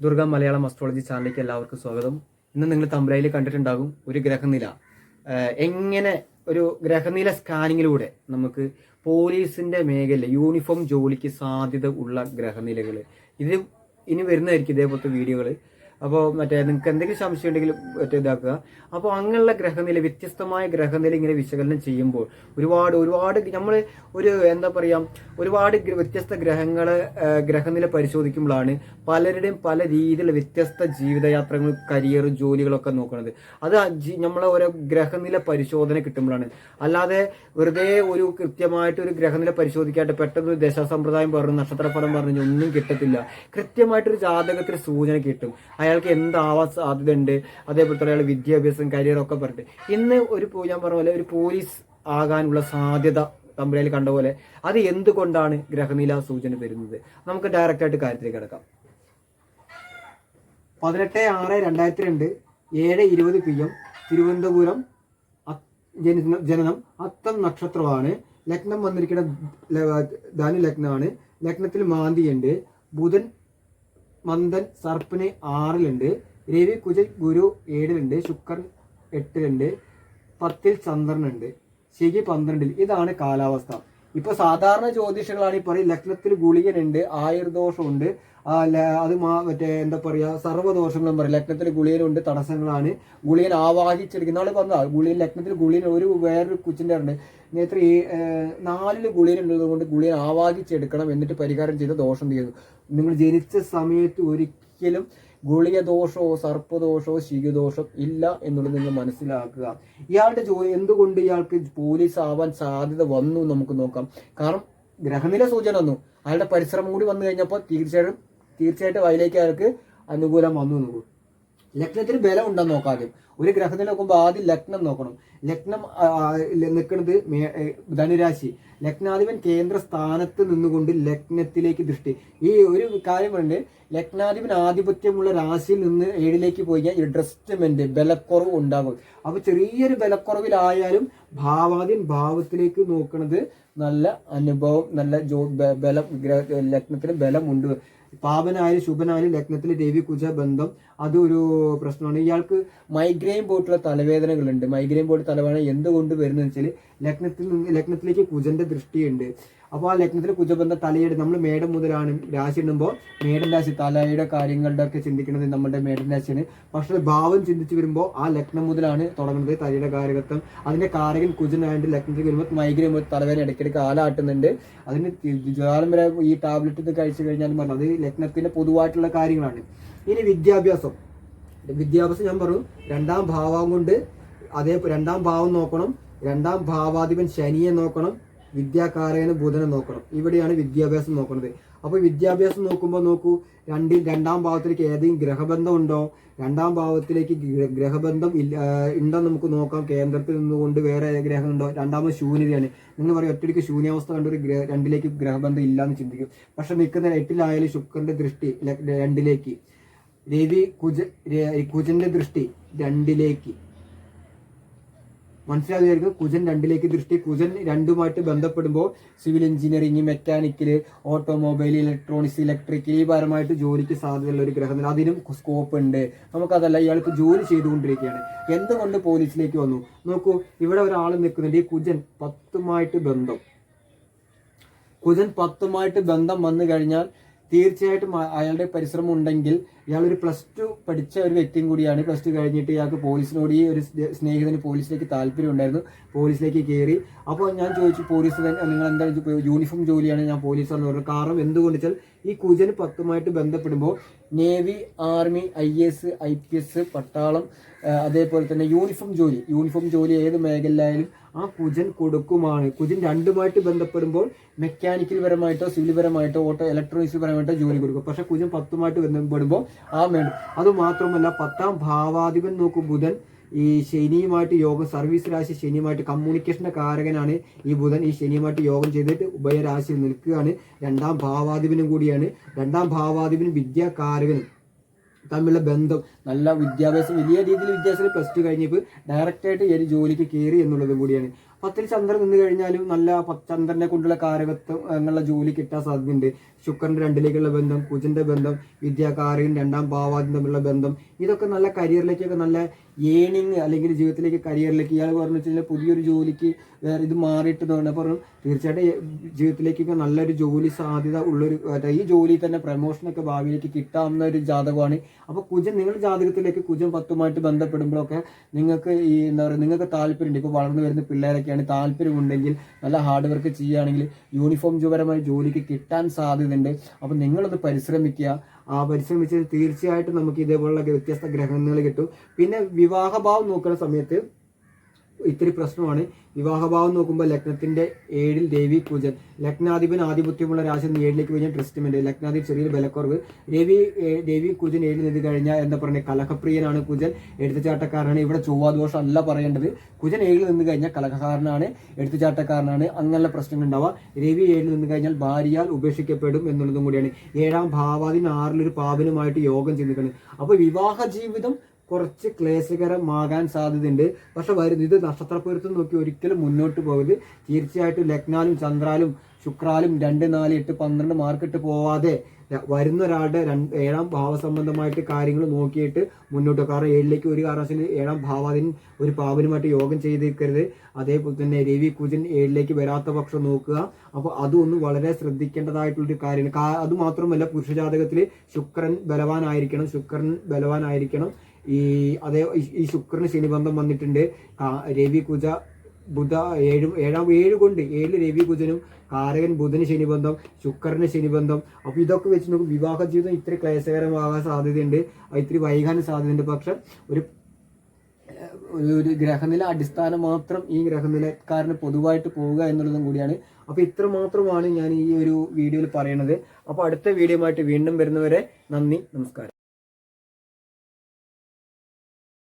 Durga Malayalam astrology ചാനലിലേക്ക് എല്ലാവർക്കും സ്വാഗതം. ഇന്ന് നിങ്ങൾ തമ്പലയിൽ കണ്ടിട്ടുണ്ടാകും ഒരു ഗ്രഹനില. എങ്ങനെ ഒരു ഗ്രഹനില സ്കാനിങ്ങിലൂടെ നമുക്ക് പോലീസിന്റെ മേഖല യൂണിഫോം ജോലിക്ക് സാധ്യത ഉള്ള ഗ്രഹനിലകൾ ഇത് ഇനി വരുന്നതായിരിക്കും ഇതേപോലത്തെ വീഡിയോകൾ അപ്പോൾ മറ്റേ നിങ്ങൾക്ക് എന്തെങ്കിലും സംശയം ഉണ്ടെങ്കിൽ മറ്റേ ഇതാക്കുക. അപ്പോൾ അങ്ങനെയുള്ള ഗ്രഹനില വ്യത്യസ്തമായ ഗ്രഹനില ഇങ്ങനെ വിശകലനം ചെയ്യുമ്പോൾ ഒരുപാട് ഒരുപാട് നമ്മൾ ഒരു എന്താ പറയുക ഒരുപാട് വ്യത്യസ്ത ഗ്രഹങ്ങളെ ഗ്രഹനില പരിശോധിക്കുമ്പോഴാണ് പലരുടെയും പല രീതിയിലുള്ള വ്യത്യസ്ത ജീവിതയാത്രകളും കരിയർ ജോലികളൊക്കെ നോക്കുന്നത്. അത് നമ്മളെ ഓരോ ഗ്രഹനില പരിശോധന കിട്ടുമ്പോഴാണ്. അല്ലാതെ വെറുതെ ഒരു കൃത്യമായിട്ട് ഒരു ഗ്രഹനില പരിശോധിക്കാണ്ട് പെട്ടെന്ന് ദശാസമ്പ്രദായം പറഞ്ഞു നക്ഷത്രഫലം പറഞ്ഞു ഒന്നും കിട്ടത്തില്ല. കൃത്യമായിട്ടൊരു ജാതകത്തിന് സൂചന കിട്ടും. അയാൾക്ക് എന്താവാൻ സാധ്യതയുണ്ട്? അതേപോലെ തന്നെ അയാൾ വിദ്യാഭ്യാസം കരിയർ ഒക്കെ പറഞ്ഞിട്ട്. ഇന്ന് ഒരു ഞാൻ പറഞ്ഞ പോലെ ഒരു പോലീസ് ആകാനുള്ള സാധ്യത തമ്പുരയിൽ കണ്ട പോലെ അത് എന്തുകൊണ്ടാണ് ഗ്രഹനില സൂചന വരുന്നത്? നമുക്ക് ഡയറക്റ്റ് ആയിട്ട് കാര്യത്തിലേക്ക് കിടക്കാം. പതിനെട്ട് ആറ് രണ്ടായിരത്തി രണ്ട് ഏഴ് ഇരുപത് പി എം തിരുവനന്തപുരം ജനനം അത്തം നക്ഷത്രമാണ്. ലഗ്നം വന്നിരിക്കുന്ന ധനു ലഗ്നമാണ് ലഗ്നത്തിൽ മാന്തിയുണ്ട്. ബുധൻ മന്ദൻ സർപ്പിന് ആറിലുണ്ട്. രവി കുജ ഗുരു ഏഴിലുണ്ട്. ശുക്രൻ എട്ടിലുണ്ട്. പത്തിൽ ചന്ദ്രനുണ്ട്. ശനി പന്ത്രണ്ടിൽ. ഇതാണ് കാലാവസ്ഥ. ഇപ്പൊ സാധാരണ ജ്യോതിഷങ്ങളാണ് ഈ പറയും ലഗ്നത്തിൽ ഗുളികനുണ്ട് ആയുർദോഷമുണ്ട് അത് മാ- മറ്റേ എന്താ പറയുക സർവദോഷങ്ങളും പറയും. ലഗ്നത്തിൽ ഗുളികനുണ്ട് തടസ്സങ്ങളാണ്. ഗുളികൻ ആവാഹിച്ചെടുക്കുന്ന ആൾ പറഞ്ഞാൽ ഗുളിയൻ ലഗ്നത്തിൽ ഗുളിയൻ ഒരു വേറൊരു കുച്ചിന്റെ ഉണ്ട്. നേത്ര ഈ നാലിൽ ഗുളികൻ ഉള്ളത് കൊണ്ട് ഗുളിയൻ ആവാഹിച്ചെടുക്കണം എന്നിട്ട് പരിഹാരം ചെയ്ത ദോഷം തീരുന്നു. നിങ്ങൾ ജനിച്ച സമയത്ത് ഒരിക്കലും ഗുളിക ദോഷമോ സർപ്പദോഷമോ ശിഖുദോഷം ഇല്ല എന്നുള്ളത് നിങ്ങൾ മനസ്സിലാക്കുക. ഇയാളുടെ ജോലി എന്തുകൊണ്ട് ഇയാൾക്ക് പോലീസ് ആവാൻ സാധ്യത വന്നു നമുക്ക് നോക്കാം. കാരണം ഗ്രഹനില സൂചന വന്നു. അയാളുടെ പരിശ്രമം കൂടി വന്നു കഴിഞ്ഞപ്പോൾ തീർച്ചയായിട്ടും തീർച്ചയായിട്ടും അതിലേക്ക് അയാൾക്ക് അനുകൂലം വന്നു നോക്കും ലഗ്നത്തിന് ബലം ഉണ്ടെന്ന് നോക്കാം ആദ്യം. ഒരു ഗ്രഹത്തിൽ നോക്കുമ്പോൾ ആദ്യം ലഗ്നം നോക്കണം. ലഗ്നം നിൽക്കുന്നത് ധനുരാശി. ലഗ്നാധിപൻ കേന്ദ്ര സ്ഥാനത്ത് നിന്നുകൊണ്ട് ലഗ്നത്തിലേക്ക് ദൃഷ്ടി. ഈ ഒരു കാര്യമുണ്ട് ലഗ്നാധിപൻ ആധിപത്യമുള്ള രാശിയിൽ നിന്ന് ഏഴിലേക്ക് പോയി കഴിഞ്ഞാൽ അഡ്ജസ്റ്റ്മെന്റ് ബലക്കുറവ് ഉണ്ടാകും. അപ്പൊ ചെറിയൊരു ബലക്കുറവിലായാലും ഭാവാദിൻ ഭാവത്തിലേക്ക് നോക്കുന്നത് നല്ല അനുഭവം നല്ല ജോ ബലം ലഗ്നത്തിന് ബലമുണ്ട്. പാപനായാലും ശുഭനായാലും ലഗ്നത്തിൽ ദേവി കുജ ബന്ധം അതൊരു പ്രശ്നമാണ്. ഇയാൾക്ക് മൈഗ്രെയിൻ പോയിട്ടുള്ള തലവേദനകളുണ്ട്. മൈഗ്രെയിൻ പോയിട്ട് തലവേദന എന്തുകൊണ്ട് വരുന്നത് വെച്ചാൽ ലഗ്നത്തിൽ ലഗ്നത്തിലേക്ക് കുജന്റെ ദൃഷ്ടിയുണ്ട്. അപ്പോൾ ആ ലഗ്നത്തിൽ കുജബന്ധ തലയുടെ നമ്മൾ മേടം മുതലാണ് രാശി ഇടുമ്പോൾ മേടം രാശി തലയുടെ കാര്യങ്ങളുടെ ഒക്കെ ചിന്തിക്കുന്നത് നമ്മുടെ മേടം രാശിയാണ്. പക്ഷെ ഭാവം ചിന്തിച്ച് വരുമ്പോൾ ആ ലഗ്നം മുതലാണ് തുടങ്ങുന്നത് തലയുടെ കാരകത്വം അതിന്റെ കാരകൻ കുജനായിട്ട് ലഗ്നത്തിൽ വരുമ്പോൾ മൈഗ്രൻ തലവേദന ഇടയ്ക്കിടയ്ക്ക് ആലാട്ടുന്നുണ്ട് അതിന് ജ്വാലം വരെ ഈ ടാബ്ലറ്റ് ഇത് കഴിച്ചു കഴിഞ്ഞാൽ പറഞ്ഞു. അത് ലഗ്നത്തിന്റെ പൊതുവായിട്ടുള്ള കാര്യങ്ങളാണ്. ഇനി വിദ്യാഭ്യാസം. വിദ്യാഭ്യാസം ഞാൻ പറഞ്ഞു. രണ്ടാം ഭാവം കൊണ്ട് അതേ രണ്ടാം ഭാവം നോക്കണം. രണ്ടാം ഭാവാധിപൻ ശനിയെ നോക്കണം. വിദ്യാകാരകന് ബുധനെ നോക്കണം. ഇവിടെയാണ് വിദ്യാഭ്യാസം നോക്കുന്നത്. അപ്പോൾ വിദ്യാഭ്യാസം നോക്കുമ്പോൾ നോക്കൂ രണ്ടിൽ രണ്ടാം ഭാവത്തിലേക്ക് ഏതെങ്കിലും ഗ്രഹബന്ധം ഉണ്ടോ? രണ്ടാം ഭാവത്തിലേക്ക് ഗ്രഹബന്ധം ഇല്ല ഉണ്ടോ നമുക്ക് നോക്കാം. കേന്ദ്രത്തിൽ നിന്നുകൊണ്ട് വേറെ ഗ്രഹം ഉണ്ടോ? രണ്ടാമത് ശൂന്യതയാണ്. നിങ്ങൾ പറയും ഒറ്റയ്ക്ക് ശൂന്യാവസ്ഥ കണ്ട ഒരു ഗ്രഹ രണ്ടിലേക്ക് ഗ്രഹബന്ധം ഇല്ലാന്ന് ചിന്തിക്കും. പക്ഷെ നിൽക്കുന്ന എട്ടിലായാലും ശുക്രന്റെ ദൃഷ്ടി രണ്ടിലേക്ക്. രവി കുജ കുജന്റെ ദൃഷ്ടി രണ്ടിലേക്ക്. മനസ്സിലാകുമായിരിക്കും കുജൻ രണ്ടിലേക്ക് ദൃഷ്ടി. കുജൻ രണ്ടുമായിട്ട് ബന്ധപ്പെടുമ്പോൾ civil engineering mechanical automobile electronics electrical ഈ പരമായിട്ട് ജോലിക്ക് സാധ്യതയുള്ള ഒരു ഗ്രഹത്തിൽ അതിനും സ്കോപ്പ് ഉണ്ട്. നമുക്കതല്ല ഇയാൾക്ക് ജോലി ചെയ്തുകൊണ്ടിരിക്കുകയാണ്. എന്തുകൊണ്ട് പോലീസിലേക്ക് വന്നു? നോക്കൂ ഇവിടെ ഒരാൾ നിൽക്കുന്നുണ്ട്. ഈ കുജൻ പത്തുമായിട്ട് ബന്ധം. കുജൻ പത്തുമായിട്ട് ബന്ധം വന്നു കഴിഞ്ഞാൽ തീർച്ചയായിട്ടും അയാളുടെ പരിശ്രമം ഉണ്ടെങ്കിൽ ഇയാൾ ഒരു പ്ലസ് ടു പഠിച്ച ഒരു വ്യക്തിയും കൂടിയാണ്. പ്ലസ് ടു കഴിഞ്ഞിട്ട് ഇയാൾക്ക് പോലീസിനോട് ഈ ഒരു സ്നേ- സ്നേഹിതന് പോലീസിലേക്ക് താല്പര്യം ഉണ്ടായിരുന്നു. പോലീസിലേക്ക് കയറി അപ്പോൾ ഞാൻ ചോദിച്ചു പോലീസ് നിങ്ങൾ എന്താ യൂണിഫോം ജോലിയാണ് ഞാൻ പോലീസാണ് പറഞ്ഞു കാരണം എന്തുകൊണ്ട് വെച്ചാൽ ഈ കുജന് പത്തുമായിട്ട് ബന്ധപ്പെടുമ്പോൾ navy army I S I P S പട്ടാളം അതേപോലെ തന്നെ യൂണിഫോം ജോലി. യൂണിഫോം ജോലി ഏത് മേഖലയിലായാലും ആ കുജൻ കൊടുക്കുമാണ്. കുജൻ രണ്ടുമായിട്ട് ബന്ധപ്പെടുമ്പോൾ മെക്കാനിക്കൽ പരമായിട്ടോ സിവിൽ പരമായിട്ടോ ഓട്ടോ ഇലക്ട്രോണിക്സ് പരമായിട്ടോ ജോലി കൊടുക്കും. പക്ഷെ കുജൻ പത്തുമായിട്ട് ബന്ധപ്പെടുമ്പോൾ ആ വേണം അത് മാത്രമല്ല പത്താം ഭാവാധിപൻ നോക്കും ബുധൻ. ഈ ശനിയുമായിട്ട് യോഗം സർവീസ് രാശി ശനിയുമായിട്ട് കമ്മ്യൂണിക്കേഷന്റെ കാരകനാണ് ഈ ബുധൻ. ഈ ശനിയുമായിട്ട് യോഗം ചെയ്തിട്ട് ഉഭയരാശിയിൽ നിൽക്കുകയാണ്. രണ്ടാം ഭാവാധിപനും കൂടിയാണ്. രണ്ടാം ഭാവാധിപനും വിദ്യാകാരകനും. തമ്മിലുള്ള ബന്ധം. നല്ല വിദ്യാഭ്യാസം വലിയ രീതിയിൽ വിദ്യാഭ്യാസം പ്ലസ് ടു കഴിഞ്ഞപ്പോൾ ഡയറക്റ്റായിട്ട് ഈ ഒരു ജോലിക്ക് കയറി എന്നുള്ളതും കൂടിയാണ്. പത്തിൽ ചന്ദ്രൻ നിന്ന് കഴിഞ്ഞാലും നല്ല ചന്ദ്രനെ കൊണ്ടുള്ള കാരകത്വം എന്നുള്ള ജോലി കിട്ടാൻ സാധ്യതയുണ്ട്. ശുക്രന്റെ രണ്ടിലേക്കുള്ള ബന്ധം കുജന്റെ ബന്ധം വിദ്യാകാരയും രണ്ടാം ഭാവാദിയും തമ്മിലുള്ള ബന്ധം ഇതൊക്കെ നല്ല കരിയറിലേക്കൊക്കെ നല്ല ഏണിങ് അല്ലെങ്കിൽ ജീവിതത്തിലേക്ക് കരിയറിലേക്ക് ഇയാൾ പറഞ്ഞു വെച്ചാൽ പുതിയൊരു ജോലിക്ക് വേറെ ഇത് മാറിയിട്ട് തോന്നുന്നു പറഞ്ഞു തീർച്ചയായിട്ടും ജീവിതത്തിലേക്കൊക്കെ നല്ലൊരു ജോലി സാധ്യത ഉള്ളൊരു ഈ ജോലി തന്നെ പ്രമോഷനൊക്കെ ഭാവിയിലേക്ക് കിട്ടാവുന്ന ഒരു ജാതകമാണ്. അപ്പോൾ കുജൻ നിങ്ങളുടെ ജാതകത്തിലേക്ക് കുജൻ പത്തുമായിട്ട് ബന്ധപ്പെടുമ്പോഴൊക്കെ നിങ്ങൾക്ക് ഈ എന്താ പറയുക നിങ്ങൾക്ക് താല്പര്യമുണ്ട് ഇപ്പോൾ വളർന്നു വരുന്ന പിള്ളേരൊക്കെയാണ് താല്പര്യമുണ്ടെങ്കിൽ നല്ല ഹാർഡ് വർക്ക് ചെയ്യുകയാണെങ്കിൽ യൂണിഫോം ജോപരമായ ജോലിക്ക് കിട്ടാൻ സാധ്യതയുണ്ട്. അപ്പോൾ നിങ്ങളത് പരിശ്രമിക്കുക. ആ പരിശ്രമിച്ച് തീർച്ചയായിട്ടും നമുക്ക് ഇതേപോലുള്ള വ്യത്യസ്ത ഗ്രഹങ്ങൾ കിട്ടും. പിന്നെ വിവാഹഭാവം നോക്കുന്ന സമയത്ത് ഇത്തിരി പ്രശ്നമാണ്. വിവാഹഭാവം നോക്കുമ്പോൾ ലഗ്നത്തിന്റെ ഏഴിൽ ദേവി കുജൻ. ലഗ്നാധിപൻ ആധിപത്യമുള്ള രാശി ഏഴിലേക്ക് കഴിഞ്ഞാൽ ട്രിസ്റ്റ്മെന്റ്. ലഗ്നാധിപൻ ചെറിയ ബലക്കുറവ്. രവി ദേവി കുജൻ ഏഴിൽ നിന്ന് കഴിഞ്ഞാൽ എന്താ പറയുക കലഹപ്രിയനാണ് കുജൻ. എടുത്തുചാട്ടക്കാരനാണ്. ഇവിടെ ചൊവ്വാദോഷം അല്ല പറയേണ്ടത്. കുജൻ ഏഴിൽ നിന്ന് കഴിഞ്ഞാൽ കലഹകാരനാണ് എടുത്തുചാട്ടക്കാരനാണ്. അങ്ങനെയുള്ള പ്രശ്നങ്ങൾ ഉണ്ടാവുക രവി ഏഴിൽ നിന്ന് കഴിഞ്ഞാൽ ഭാര്യയാൽ ഉപേക്ഷിക്കപ്പെടും എന്നുള്ളതും കൂടിയാണ്. ഏഴാം ഭാവാദിന് ആറിലൊരു പാപനുമായിട്ട് യോഗം ചെയ്തിരിക്കുന്നത് അപ്പോൾ വിവാഹ ജീവിതം കുറച്ച് ക്ലേശകരമാകാൻ സാധ്യതയുണ്ട്. പക്ഷെ വരുന്നത് ഇത് നക്ഷത്രപ്പൊരുത്തം നോക്കി ഒരിക്കലും മുന്നോട്ട് പോകരുത്. തീർച്ചയായിട്ടും ലഗ്നാലും ചന്ദ്രാലും ശുക്രാലും രണ്ട് നാല് എട്ട് പന്ത്രണ്ട് മാർക്കിട്ട് പോവാതെ വരുന്ന ഒരാളുടെ രണ്ട് ഏഴാം ഭാവസംബന്ധമായിട്ട് കാര്യങ്ങൾ നോക്കിയിട്ട് മുന്നോട്ട് കാരണം ഏഴിലേക്ക് ഒരു കാരണവശാലും ഏഴാം ഭാവാദിൻ ഒരു പാവനുമായിട്ട് യോഗം ചെയ്തിരിക്കരുത്. അതേപോലെ തന്നെ രവി കുജൻ ഏഴിലേക്ക് വരാത്ത പക്ഷം നോക്കുക. അപ്പോൾ അതൊന്നും വളരെ ശ്രദ്ധിക്കേണ്ടതായിട്ടുള്ളൊരു കാര്യമാണ്. അത് മാത്രമല്ല പുരുഷജാതകത്തിൽ ശുക്രൻ ബലവാനായിരിക്കണം. ശുക്രൻ ബലവാനായിരിക്കണം. ഈ അതേ ഈ- ശുക്രന് ശനിബന്ധം വന്നിട്ടുണ്ട്. രവി കുജ ബുധ ഏഴും ഏഴാം ഏഴ് കൊണ്ട് ഏഴ് രവി കുജനും കാരകൻ ബുധന് ശനിബന്ധം ശുക്രന് ശനിബന്ധം. അപ്പോൾ ഇതൊക്കെ വെച്ച് നമുക്ക് വിവാഹ ജീവിതം ഇത്ര ക്ലേശകരമാകാൻ സാധ്യതയുണ്ട്. ഇത്തിരി വൈകാൻ സാധ്യതയുണ്ട്. പക്ഷെ ഒരു ഒരു- ഗ്രഹനില അടിസ്ഥാനം മാത്രം ഈ ഗ്രഹനിലക്കാരന് പൊതുവായിട്ട് പോവുക എന്നുള്ളതും കൂടിയാണ്. അപ്പോൾ ഇത്ര മാത്രമാണ് ഞാൻ ഈ ഒരു വീഡിയോയിൽ പറയുന്നത് അപ്പോൾ അടുത്ത വീഡിയോ വീണ്ടും വരുന്നവരെ നന്ദി നമസ്കാരം.